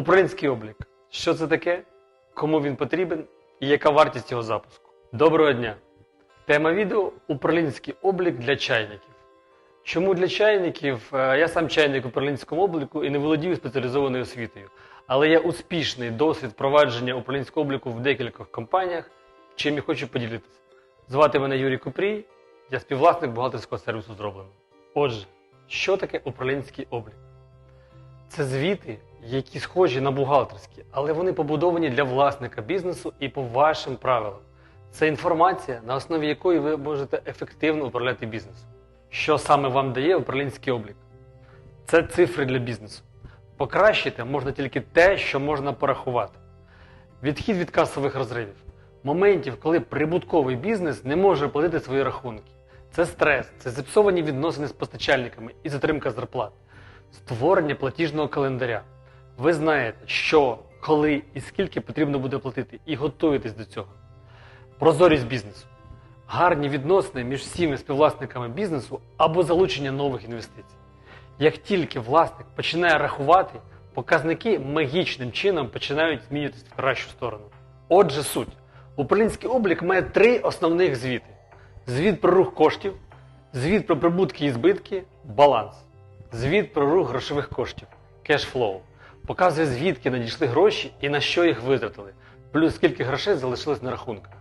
Управлінський облік. Що це таке? Кому він потрібен і яка вартість його запуску? Доброго дня! Тема відео управлінський облік для чайників. Чому для чайників? Е, Я сам чайник управлінському обліку і не володію спеціалізованою освітою. Але є успішний досвід впровадження управлінського обліку в декількох компаніях, чим я хочу поділитися. Звати мене Юрій Купрій, я співвласник бухгалтерського сервісу зроблено. Отже, що таке управлінський облік? Це звіти, які схожі на бухгалтерські, але вони побудовані для власника бізнесу і по вашим правилам. Це інформація, на основі якої ви можете ефективно управляти бізнесом. Що саме вам дає управлінський облік? Це цифри для бізнесу. Покращити можна тільки те, що можна порахувати. Відхід від касових розривів. Моментів, коли прибутковий бізнес не може платити свої рахунки. Це стрес, це зіпсовані відносини з постачальниками і затримка зарплат. Створення платіжного календаря. Ви знаєте, що, коли і скільки потрібно буде платити, і готуєтесь до цього. Прозорість бізнесу. Гарні відносини між всіми співвласниками бізнесу або залучення нових інвестицій. Як тільки власник починає рахувати, показники магічним чином починають змінюватися в кращу сторону. Отже, суть. Управлінський облік має три основних звіти: звіт про рух коштів, звіт про прибутки і збитки, баланс, звіт про рух грошових коштів, кешфлоу. Показує, звідки надійшли гроші і на що їх витратили, плюс скільки грошей залишилось на рахунках.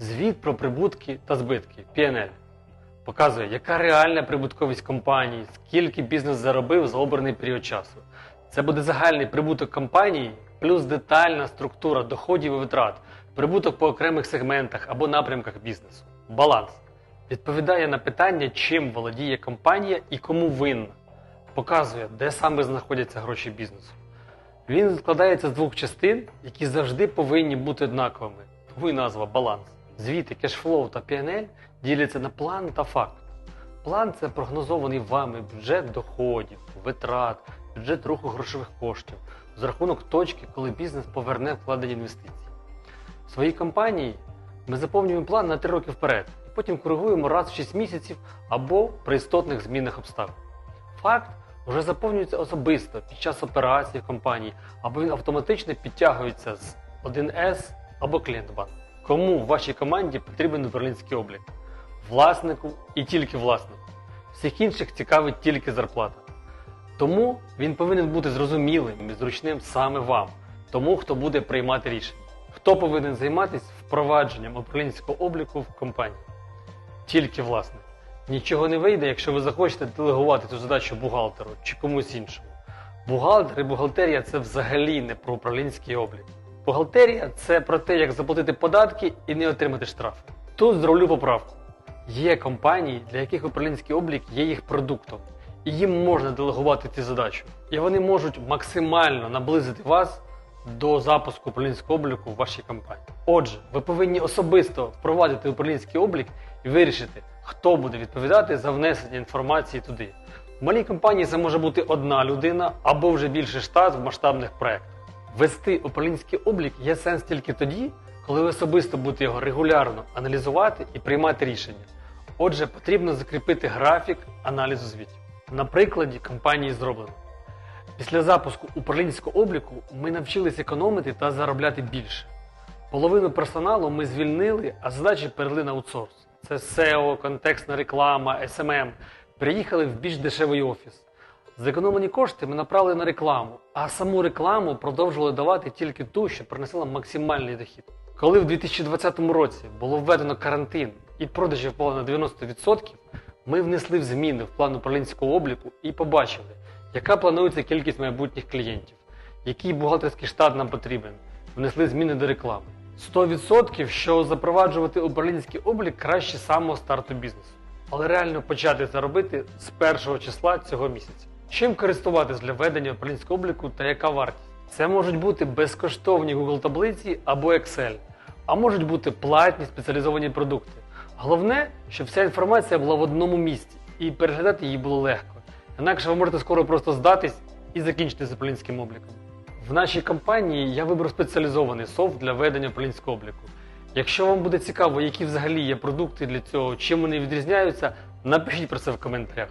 Звіт про прибутки та збитки PNL. Показує, яка реальна прибутковість компанії, скільки бізнес заробив за обраний період часу. Це буде загальний прибуток компанії, плюс детальна структура доходів і витрат, прибуток по окремих сегментах або напрямках бізнесу. Баланс відповідає на питання, чим володіє компанія і кому винна. Показує, де саме знаходяться гроші бізнесу. Він складається з двох частин, які завжди повинні бути однаковими. Тому і назва баланс. Звіти, кешфлоу та PNL діляться на план та факт. План це прогнозований вами бюджет доходів, витрат, бюджет руху грошових коштів, з рахунок точки, коли бізнес поверне вкладені інвестиції. В своїй компанії ми заповнюємо план на 3 роки вперед і потім коригуємо раз в 6 місяців або при істотних змінах обставин. Факт вже заповнюється особисто під час операції в компанії, або він автоматично підтягується з 1С або клієнтбанк. Кому в вашій команді потрібен управлінський облік? Власнику і тільки власнику. Всіх інших цікавить тільки зарплата. Тому він повинен бути зрозумілим і зручним саме вам, тому хто буде приймати рішення. Хто повинен займатися впровадженням управлінського обліку в компанії? Тільки власник. Нічого не вийде, якщо ви захочете делегувати цю задачу бухгалтеру чи комусь іншому. Бухгалтер і бухгалтерія це взагалі не про управлінський облік. Бухгалтерія це про те, як заплатити податки і не отримати штрафи. Тут зроблю поправку. Є компанії, для яких управлінський облік є їх продуктом, і їм можна делегувати цю задачу. І вони можуть максимально наблизити вас до запуску управлінського обліку в вашій компанії. Отже, ви повинні особисто впровадити управлінський облік і вирішити, хто буде відповідати за внесення інформації туди. В малій компанії це може бути одна людина або вже більше штат в масштабних проєктах. Вести управлінський облік є сенс тільки тоді, коли ви особисто будете його регулярно аналізувати і приймати рішення. Отже, потрібно закріпити графік аналізу звітів. На прикладі компанії зроблено. Після запуску управлінського обліку ми навчились економити та заробляти більше. Половину персоналу ми звільнили, а задачі перевели на аутсорс. Це SEO, контекстна реклама, SMM. Приїхали в більш дешевий офіс. Зекономлені кошти ми направили на рекламу, а саму рекламу продовжували давати тільки ту, що приносила максимальний дохід. Коли в 2020 році було введено карантин і продажі впали на 90%, ми внесли в зміни в план управлінського обліку і побачили, яка планується кількість майбутніх клієнтів, який бухгалтерський штат нам потрібен. Внесли зміни до реклами. 100% що запроваджувати управлінський облік краще самого старту бізнесу. Але реально почати це робити з першого числа цього місяця. Чим користуватись для ведення управлінського обліку та яка вартість? Це можуть бути безкоштовні Google таблиці або Excel, а можуть бути платні спеціалізовані продукти. Головне, щоб вся інформація була в одному місці і переглядати її було легко. Інакше ви можете скоро просто здатись і закінчити з управлінським обліком. В нашій компанії я вибрав спеціалізований софт для ведення управлінського обліку. Якщо вам буде цікаво, які взагалі є продукти для цього, чим вони відрізняються, напишіть про це в коментарях.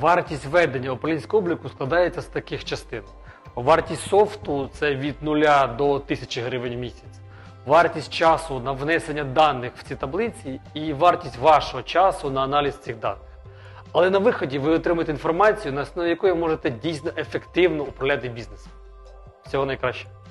Вартість ведення управлінського обліку складається з таких частин: Вартість софту це від 0 до 1000 гривень в місяць. Вартість часу на внесення даних в ці таблиці і вартість вашого часу на аналіз цих даних. Але на виході ви отримаєте інформацію, на основі якої можете дійсно ефективно управляти бізнесом. Всього найкраще.